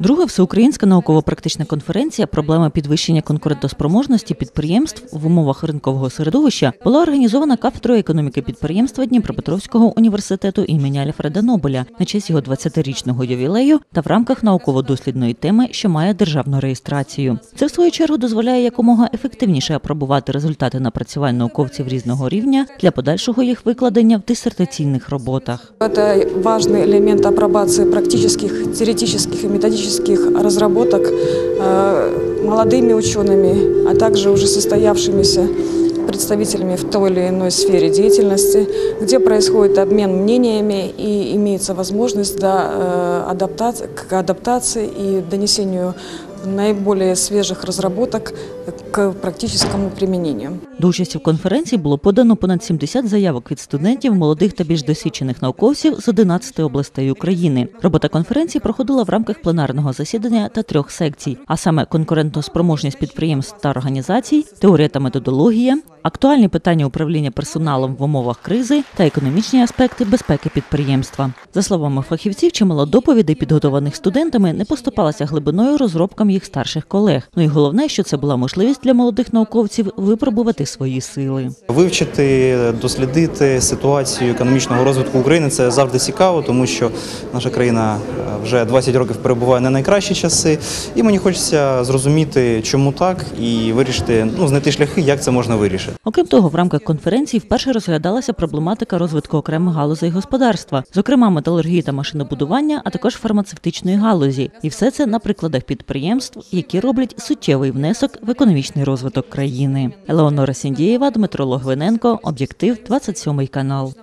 Друга всеукраїнська науково-практична конференція Проблема підвищення конкурентоспроможності підприємств в умовах ринкового середовища була організована кафедрою економіки підприємства Дніпропетровського університету імені Альфреда Нобеля на честь його 20-річного ювілею та в рамках науково-дослідної теми, що має державну реєстрацію. Це в свою чергу дозволяє якомога ефективніше апробувати результати напрацювань науковців різного рівня для подальшого їх викладення в дисертаційних роботах. Это важный элемент апробации практических, теоретических и методических разработок э, молодыми учеными, а также уже состоявшимися представителями в той или иной сфере деятельности, где происходит обмен мнениями и имеется возможность да, э, к адаптации и донесению наиболее свежих разработок к практическому применению. До участі в конференції було подано понад 70 заявок від студентів, молодих та більш досвідчених науковців з 11 областей України. Робота конференції проходила в рамках пленарного засідання та трьох секцій, а саме конкурентоспроможність підприємств та організацій, теорія та методологія, актуальні питання управління персоналом в умовах кризи та економічні аспекти безпеки підприємства. За словами фахівців, чимало доповідей, підготованих студентами, не поступалася глибиною розробкам їх старших колег. Ну і головне, що це була можливість для молодих науковців випробувати свої сили. Вивчити, дослідити ситуацію економічного розвитку України це завжди цікаво, тому що наша країна е, вже 20 років перебуває на найкращі часи, і мені хочеться зрозуміти, чому так, і вирішити, ну знайти шляхи, як це можна вирішити. Окрім того, в рамках конференції вперше розглядалася проблематика розвитку окремих галузей господарства, зокрема металургії та машинобудування, а також фармацевтичної галузі, і все це на прикладах підприємств, які роблять суттєвий внесок в економічний розвиток країни. Елеонора Сіндієва, Дмитро Логвиненко, об'єктив 27 канал.